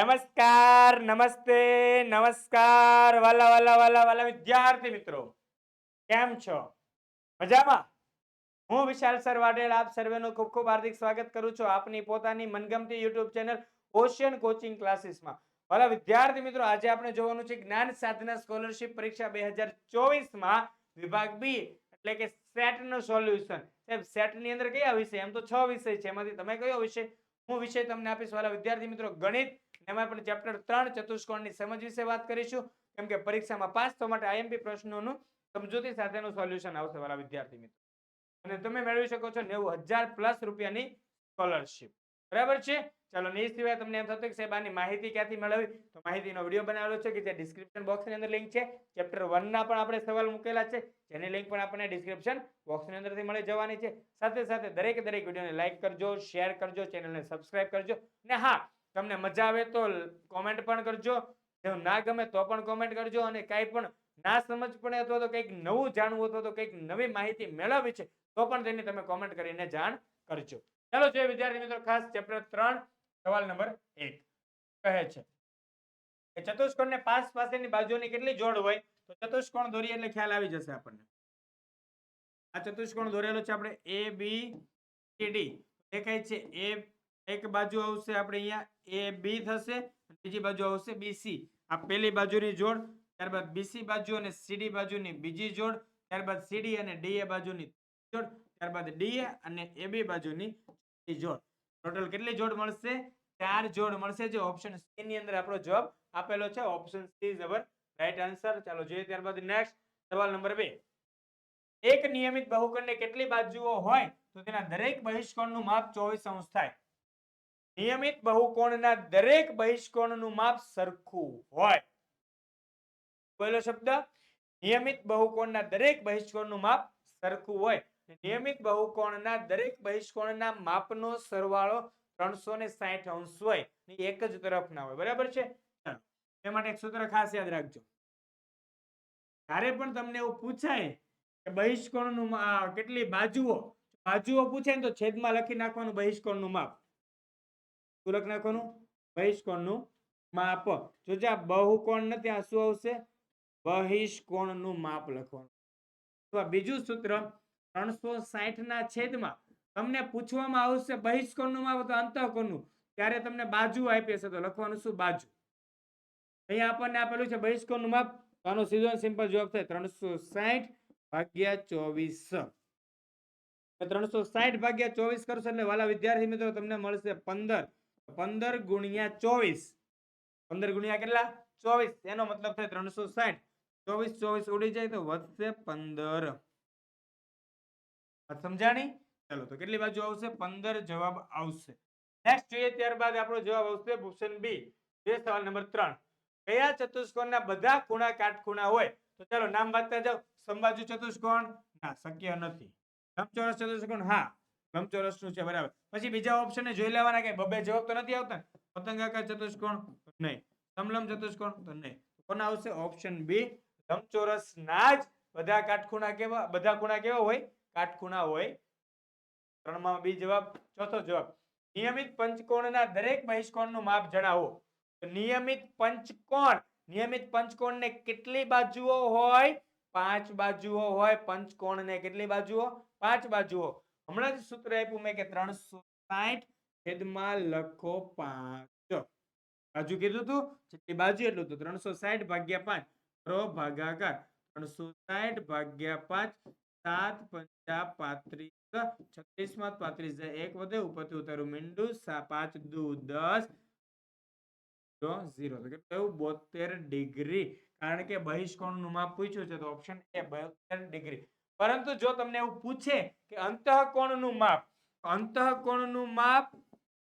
નમસ્કાર, નમસ્તે, નમસ્કાર, વાલા વાલા વાલા વાલા વિદ્યાર્થી મિત્રો. કેમ છો? મજામાં? હું વિશાલ સર વાડેલ આપ સર્વેનું ખૂબ ખૂબ હાર્દિક સ્વાગત કરું છું આપની પોતાની મનગમતી યુટ્યુબ ચેનલ ઓશિયન કોચિંગ ક્લાસીસમાં. વાલા વિદ્યાર્થી મિત્રો, આજે આપણે જોવાનું છે જ્ઞાન સાધના સ્કોલરશિપ પરીક્ષા બે હજાર ચોવીસમાં વિભાગ બી, એટલે કે સેટનું સોલ્યુશન. સેટની અંદર કયા વિષય? એમ તો છ વિષય છે. એમાંથી તમે કયો વિષય? હું વિષય તમને આપીશ, વાલા વિદ્યાર્થી મિત્રો, ગણિત એમાં પણ ચેપ્ટર ત્રણ ચતુષ્કોણની સમજ વિશે વાત કરીશું. કેમ કે પરીક્ષામાં પાસ થવા માટે આઈએમપી પ્રશ્નોનું સમજૂતી સાથેનું સોલ્યુશન આવશે, વાલા વિદ્યાર્થી મિત્રો. અને તમે મેળવી શકો છો નેવું હજાર પ્લસ રૂપિયાની સ્કોલરશિપ બરાબર છે? ચાલો, ને એ સિવાય તમને એમ થતું કે સાહેબ, આની માહિતી ક્યાંથી મેળવવી? તો માહિતીનો વીડિયો બનાવેલો છે કે જે ડિસ્ક્રિપ્શન બોક્સની અંદર લિંક છે. ચેપ્ટર વનના પણ આપણે સવાલ મૂકેલા છે. જેની લિંક પણ આપણને ડિસ્ક્રિપ્શન બોક્સની અંદરથી મળી જવાની છે. સાથે સાથે દરેક દરેક વિડીયોને લાઇક કરજો શેર કરજો ચેનલને સબસ્ક્રાઇબ કરજો. ને હા, તમને મજા આવે તો કોમેન્ટ પણ કરજો. જો ના ગમે તો પણ કોમેન્ટ કરજો અને કાંઈ પણ ના સમજ પડે અથવા તો કંઈક નવું જાણવું અથવા તો કંઈક નવી માહિતી મેળવવી છે, તો પણ તેની તમે કોમેન્ટ કરીને જાણ કરજો. ચાલો જોઈએ વિદ્યાર્થી મિત્રો, ખાસ ચેપ્ટર ત્રણ, સવાલ નંબર એક. કહે છે, કે ચતુષ્કોણને પાસ પાસેની બાજુની કેટલી જોડ હોય? તો ચતુષ્કોણ દોરીએ એટલે ખ્યાલ આવી જશે આપણને. આ ચતુષ્કોણ દોરેલો છે આપણે એ બી ડી દેખાય છે એ એક બાજુ આવશે આપણે અહીંયા. એ બી થશે, બીજી બાજુ આવશે બીસી આ પહેલી બાજુની જોડ, ત્યારબાદ બીસી બાજુ અને સીડી બાજુની બીજી જોડ, ત્યારબાદ સીડી અને ડીએ બાજુની જોડ. ત્યારબાદ ડી અને એબી બાજુની જોડ. ટોટલ કેટલી જોડ મળશે? ચાર જોડ મળશે. જે ઓપ્શન સી ની અંદર આપણો જવાબ આપેલો છે option C is right answer ચાલો જોઈએ ત્યારબાદ નેક્સ્ટ સવાલ નંબર બે. એક નિયમિત બહુકોણને કેટલી બાજુઓ હોય? તો તેના દરેક બહિષ્કોણનું માપ ચોવીસ અંશ થાય. નિયમિત બહુકોણના દરેક બહિષ્કોણનું માપ સરખું હોય. પહેલો શબ્દ. નિયમિત બહુકોણના દરેક બહિષ્કોણનું માપ સરખું હોય. નિયમિત બહુકોણના દરેક બહિષ્કોણના માપનો સરવાળો ત્રણસો ને સાઠ અંશ હોય ને એક જ તરફના હોય. બરાબર છે? એ માટે એક સૂત્ર ખાસ યાદ રાખજો. જ્યારે પણ તમને એવું પૂછાય કે બહિષ્કોણનું કેટલી બાજુઓ બાજુઓ પૂછે ને તો છેદમાં લખી નાખવાનું બહિષ્કોણનું માપ. શું લખી નાખવાનું? બહિષ્કોણનું માપ. જો જ્યાં બહુકોણ નથી ત્યાં શું આવશે? બહિષ્કોણનું માપ લખવાનું. બીજું સૂત્ર ત્રણસો સાઠ ના છેદમાં તમને પૂછવામાં આવશે બહિષ્કોણનું અથવા અંતઃકોણનું. ત્યારે તમને બાજુ આપી હશે તો લખવાનું શું બાજુ? અહીંયા આપણને આપેલું છે બહિષ્કોણનું માપ. તો આનો સીધો સિમ્પલ જવાબ થાય ત્રણસો સાઠ ભાગ્યા ચોવીસ. ત્રણસો સાઠ ભાગ્યા ચોવીસ કરશો એટલે વાલા વિદ્યાર્થી મિત્રો તમને મળશે પંદર. પંદર ગુણ્યા ચોવીસ. પંદર ગુણ્યા કેટલા? ચોવીસ. એનો મતલબ થાય ત્રણસો સાઠ. ચોવીસ ચોવીસ ઉડી જાય તો વધશે પંદર. સમજાણી? ચલો, તો કેટલી બાજુ આવશે? પંદર જવાબ આવશે. નેક્સ્ટ જોઈએ ત્યારબાદ આપણો જવાબ આવશે ઓપ્શન બી જે સવાલ નંબર ત્રણ. કયા ચતુષ્કોણના બધા ખૂણા કાટખૂણા હોય? તો ચાલો, નામ વાંચતા જાઓ. સમબાજુ ચતુષ્કોણ? ના, શક્ય નથી. લંબચોરસ ચતુષ્કોણ? હા. લંબચોરસનું છે, બરાબર. પછી બીજા ઓપ્શન જોઈ લેવાના કે બબે જવાબ તો નથી આવતા પતંગાકાર ચતુષ્કોણ? નહીં. સમલંબ ચતુષ્કોણ? તો નહીં. કોના આવશે? ઓપ્શન બી લંબચોરસ ના જ બધા કાટખૂણા કેવા બધા ખૂણા કેવા હોય? કાટખૂણા હોય. ત્રણમાં બી જવાબ, ચોથો જવાબ. નિયમિત પંચકોણના દરેક બહિષ્કોણનું માપ જણાવો. નિયમિત પંચકોણ, નિયમિત પંચકોણને કેટલી બાજુઓ હોય? પાંચ બાજુઓ હોય, પંચકોણને કેટલી બાજુઓ? પાંચ બાજુઓ. હમણાં જ સૂત્ર આપ્યું મેં કે ત્રણસો સાઠ છેદમાં લખો પાંચ. બાજુ કીધું તું જેટલી બાજુ એટલું હતું ત્રણસો સાઠ ભાગ્યા પાંચ. કરો ભાગાકાર, ત્રણસો સાઠ ભાગ્યા પાંચ. સાત પંચા પાંત્રીસ છત્રીસમાં પાંત્રીસ એક વધે ઉપરથી ઉતારું મીંડું પાંચ, દુ, દસ ઝીરો. તો બોતેર ડિગ્રી. કારણ કે બહિષ્કોણનું માપ પૂછ્યું છે, તો ઓપ્શન એ બોતેર ડિગ્રી. પરંતુ જો તમને એવું પૂછે કે અંતઃકોણનું માપ અંતઃકોણનું માપ,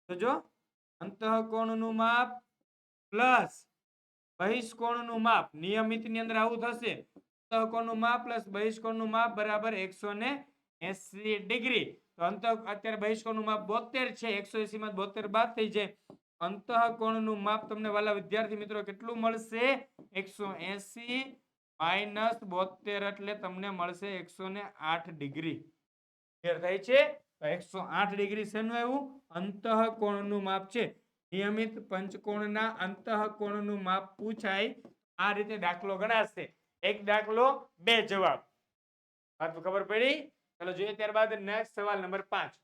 તો જો, અંતઃકોણનું માપ પ્લસ બહિષ્કોણનું માપ નિયમિતની અંદર આવું થશે. અંતઃકોણનું માપ પ્લસ બહિષ્કોણનું માપ બરાબર એકસો ને એસી ડિગ્રી. તો અંત, અત્યારે બહિષ્કોણનું માપ બોતેર છે, એકસો એસી માં બોતેર બાદ થઈ જાય. અંતઃકોણનું માપ તમને વાલા વિદ્યાર્થી મિત્રો કેટલું મળશે? એકસો એસી માઇનસ બોતેર એટલે તમને મળશે એકસો ને આઠ ડિગ્રી. ક્લિયર થાય છે? તો એકસો આઠ ડિગ્રી શેનું આવ્યું? અંતઃકોણનું માપ છે. નિયમિત પંચકોણના અંતઃકોણનું માપ પૂછાય. આ રીતે દાખલો ગણાશે. એક દાખલો, બે જવાબ. વાત ખબર પડી? ચલો જોઈએ ત્યારબાદ નેક્સ્ટ સવાલ નંબર પાંચ.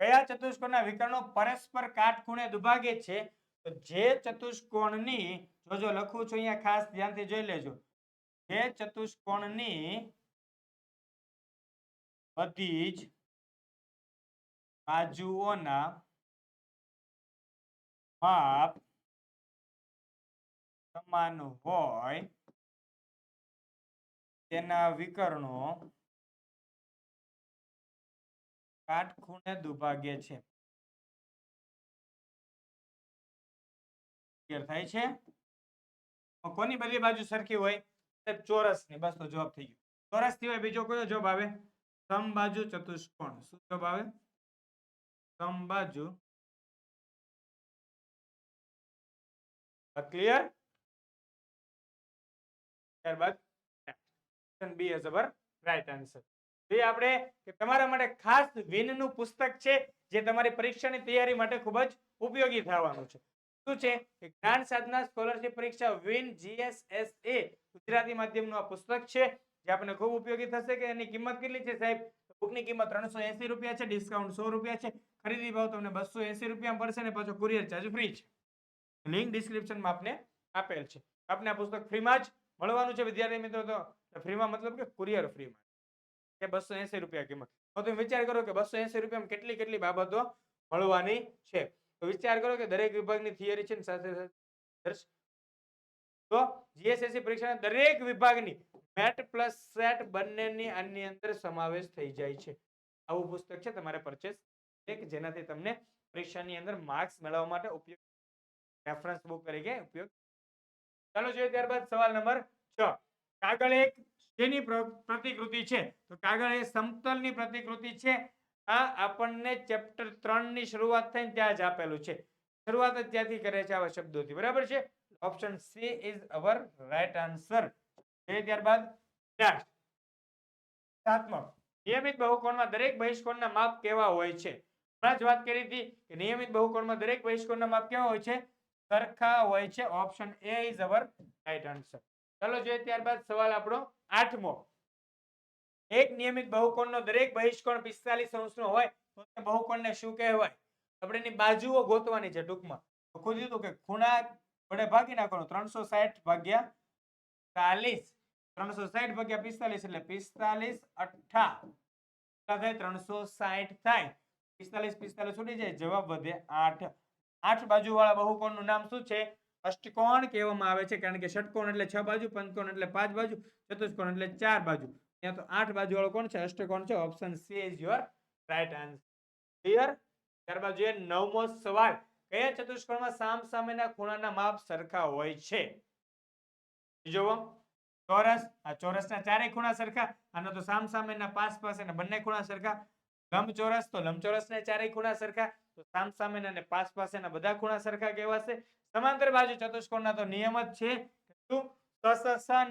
કયા ચતુષ્કોણના વિકર્ણો પરસ્પર કાટખૂણે દુભાગે છે? તો જે ચતુષ્કોણની જોજો લખું છું અહીંયા ખાસ ધ્યાનથી જોઈ લેજો. જે ચતુષ્કોણની બધી જ બાજુઓના માપ સમાન હોય તેના વિકર્ણો કાટખૂણે દુભાગે છે. થાય છે? કોની બધી બાજુ સરખી હોય? ચોરસની બસ, તો જવાબ થઈ ગયો. ચોરસ સિવાય બીજો કયો જવાબ આવે? સમબાજુ ચતુષ્કોણ. શું જવાબ આવે? સમબાજુ ક્લિયર? ત્યારબાદ? Option B is our right answer જોઈએ આપણે તમારા માટે ખાસ વિનનું પુસ્તક છે, જે તમારી પરીક્ષાની તૈયારી માટે ખૂબ જ ઉપયોગી થવાનું છે. શું છે? જ્ઞાન સાધના સ્કોલરશિપ પરીક્ષા વિન જીએસએસએ ગુજરાતી માધ્યમનું આ પુસ્તક છે, જે આપણને ખૂબ ઉપયોગી થશે કે એની કિંમત કેટલી છે સાહેબ? બુકની કિંમત ત્રણસો એસી રૂપિયા છે ડિસ્કાઉન્ટ સો રૂપિયા છે. ખરીદી ભાવ તમને બસો એસી રૂપિયા પડશે ને પાછો કુરિયર ચાર્જ ફ્રી છે. લિંક ડિસ્ક્રિપ્શનમાં આપને આપેલ છે. આપને આ પુસ્તક ફ્રીમાં જ મળવાનું છે વિદ્યાર્થી મિત્રો તો ફ્રીમાં મતલબ કે કુરિયર ફ્રીમાં. કે બસો એસી રૂપિયા કિંમત. તો તમે વિચાર કરો કે બસો એસી રૂપિયામાં કેટલી કેટલી બાબતો મળવાની છે. તો વિચાર કરો કે દરેક વિભાગની થિયરી છે ને સાથે સાથે તો જીએસએસસી પરીક્ષાના દરેક વિભાગની મેટ પ્લસ સેટ બંનેની આની અંદર સમાવેશ થઈ જાય છે. આવું પુસ્તક છે તમારે પરચેસ એક જેનાથી તમને પરીક્ષાની અંદર માર્ક્સ મેળવવા માટે ઉપયોગ રેફરન્સ બુક તરીકે ઉપયોગ ચાલો જોઈએ ત્યારબાદ સવાલ નંબર છ. કાગળ એક શેની પ્રતિકૃતિ છે? તો કાગળ એ સમતલની પ્રતિકૃતિ છે. આ આપણને ચેપ્ટર ત્રણની શરૂઆત થઈને ત્યાં જ આપેલું છે. શરૂઆત જ ત્યાંથી કરે છે આવા શબ્દોથી. બરાબર છે? Option C is our right answer એ ત્યારબાદ. સાતમો નિયમિત બહુકોણમાં દરેક બહિષ્કોણના માપ કેવા હોય છે? હમણાં જ વાત કરી હતી કે નિયમિત બહુકોણમાં દરેક બહિષ્કોણના માપ કેવા હોય છે? સરખા હોય છે. Option A is our right answer ચલો જોઈએ ત્યારબાદ સવાલ આપણો આઠમો. એક નિયમિત બહુકોણનો દરેક બહિષ્કોણ પિસ્તાલીસ અંશનો હોય તો તે બહુકોણને શું કહેવાય? આપણે એની બાજુઓ ગોતવાની છે ટૂંકમાં. ખુદ કીધું કે ખૂણા વડે ભાગી નાખવાનું. ત્રણસો સાઠ ભાગ્યા ચાલીસ. ત્રણસો સાઠ ભાગ્યા પિસ્તાલીસ એટલે પિસ્તાલીસ અઠા ત્રણસો સાઠ થાય. પિસ્તાલીસ પિસ્તાલીસ છૂટી જાય. જવાબ વધે આઠ. આઠ બાજુ વાળા બહુકોણનું નામ શું છે? અષ્ટકોણ કહેવામાં આવે છે, કારણ કે ષટકોણ એટલે છ બાજુ, પંચકોણ એટલે પાંચ બાજુ, ચતુષ્કોણ એટલે ચાર બાજુ. ત્યાં તો આઠ બાજુ વાળો કોણ છે? અષ્ટકોણ છે. Option C is your right answer clear ત્યારબાદ જોઈએ નવમો સવાલ. કયા ચતુષ્કોણમાં સામ સામેના ખૂણાના માપ સરખા હોય છે? જોવો ચોરસ. આ ચોરસના ચારેય ખૂણા સરખા અને તો સામ સામેના પાસ પાસે બંને ખૂણા સરખા. લંબચોરસ તો લંબચોરસના ચારેય ખૂણા સરખા. તો સામ સામેના અને પાસ પાસેના બધા ખૂણા સરખા કહેવાશે સમાંતર બાજુ ચતુષ્કોણના તો નિયમ જ છે. શું?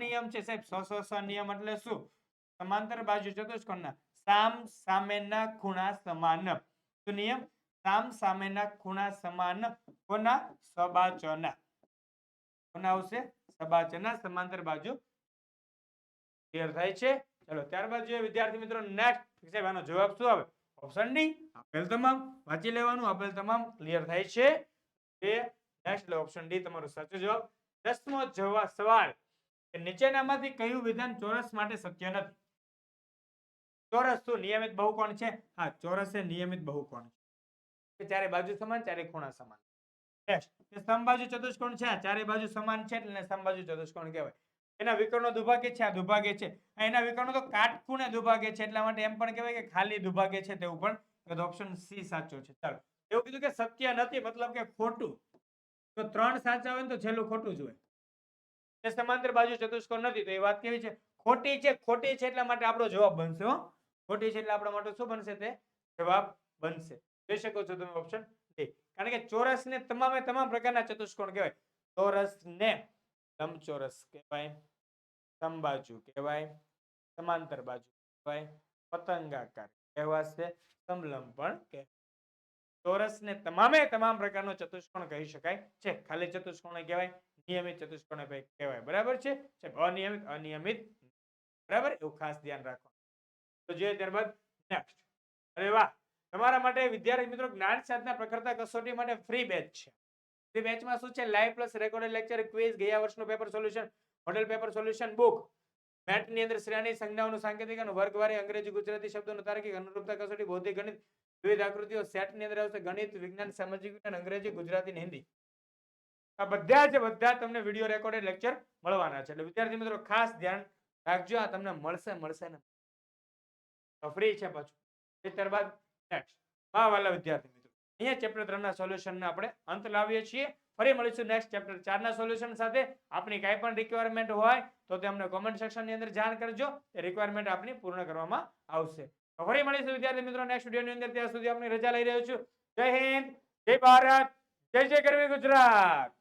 નિયમ છે સાહેબ. સ સ નિયમ એટલે શું? સમાંતર બાજુ ચતુષ્કોણના સામ સામેના ખૂણા સમાન. શું નિયમ? સામ સામેના ખૂણા સમાન કોના? સબાચના. કોના આવશે? સબાચના સમાંતર બાજુ ક્લિયર થાય છે. ચલો, ત્યારબાદ જોઈએ વિદ્યાર્થી મિત્રો નેક્સ્ટ. સાહેબ, આનો જવાબ શું આવે? ઓપ્શન ડી આપેલ તમામ, વાંચી લેવાનું, આપેલ તમામ ક્લિયર થાય છે. એ નેક્સ્ટ એટલે ઓપ્શન ડી તમારો સાચો જવાબ. દસમો જવાબ સવાલ. નીચેનામાંથી કયું વિધાન ચોરસ માટે શક્ય નથી? ચોરસ શું, નિયમિત બહુકોણ છે? હા, ચોરસ એ નિયમિત બહુકોણ છે. કે ચારે બાજુ સમાન, ચારે ખૂણા સમાન. સમબાજુ ચતુષ્કોણ છે? ચારે બાજુ સમાન છે એટલે સમબાજુ ચતુષ્કોણ કહેવાય. એના વિકર્ણો દુભાગે છે, આ દુભાગે છે. એના વિકર્ણો તો કાટખૂણે દુભાગે છે, એટલા માટે એમ પણ કહેવાય કે ખાલી દુભાગે છે તેવું પણ ઓપ્શન સી સાચો છે. ચાલો. એવું કીધું કે સત્ય નથી, મતલબ કે ખોટું. તો ત્રણ સાચા હોય ને તો છેલ્લું ખોટું જ હોય. સમાંતર બાજુ ચતુષ્કોણ નથી, તો એ વાત કેવી છે? ખોટી છે ખોટી છે એટલા માટે આપણો જવાબ બનશે હો. ખોટી છે એટલે આપણા માટે શું બનશે તે? જવાબ બનશે. જોઈ શકો છો તમે ઓપ્શન કારણ કે ચોરસ ને તમામે તમામ પ્રકારના ચતુષ્કોણ કહેવાય. ચોરસ ને લંબચોરસ કહેવાય સમબાજુ કહેવાય, સમાંતર બાજુ કહેવાય, પતંગાકાર કહેવાશે સમલંબ પણ કહેવાય. ચોરસને તમામે તમામ પ્રકારનો ચતુષ્કોણ કહી શકાય. છે, ખાલી ચતુષ્કોણ કહેવાય, નિયમિત ચતુષ્કોણ કહેવાય બરાબર છે? અનિયમિત અનિયમિત બરાબર? એવું ખાસ ધ્યાન રાખવાનું. તો જોઈએ ત્યારબાદ નેક્સ્ટ અરે વાહ! તમારા માટે વિદ્યાર્થી મિત્રો જ્ઞાન સાધના પ્રખરતા કસોટી માટે ફ્રી બેચ છે. ફ્રી બેચમાં શું છે? Live plus recorded lecture quiz ગયા વર્ષનું paper solution model paper solution book મેટની અંદર શ્રેણી, સંજ્ઞાઓનું સાંકેતિક અને વર્ગવારી અંગ્રેજી, ગુજરાતી શબ્દોનું તાર્કિક, અનુરૂપતા, કસોટી, બૌદ્ધિક, ગણિત વિવિધ આકૃતિઓ સેટની અંદર આવશે. ગણિત, વિજ્ઞાન, સામાજિક વિજ્ઞાન, અંગ્રેજી, ગુજરાતી હિન્દી. આ બધા જ બધા તમને વીડિયો રેકોર્ડેડ લેક્ચર મળવાના છે. એટલે વિદ્યાર્થી મિત્રો, ખાસ ધ્યાન રાખજો. આ તમને મળશે મળશે ને. ફ્રી છે પાછું. ત્યારબાદ નેક્સ્ટ વાહ, વાલા વિદ્યાર્થી અહીંયા ચેપ્ટર ત્રણના સોલ્યુશનને આપણે અંત લાવીએ છીએ. ફરી મળીશું નેક્સ્ટ ચેપ્ટર ચારના સોલ્યુશન સાથે. આપણી કાંઈ પણ રિક્વાયરમેન્ટ હોય તો તે અમને કોમેન્ટ સેક્શનની અંદર જાણ કરજો. એ રિક્વાયરમેન્ટ આપની પૂર્ણ કરવામાં આવશે. તો ફરી મળીશું વિદ્યાર્થી મિત્રો નેક્સ્ટ વિડીયોની અંદર. ત્યાં સુધી આપની રજા લઈ રહ્યો છું. જય હિન્દ, જય ભારત, જય જય ગરવી ગુજરાત.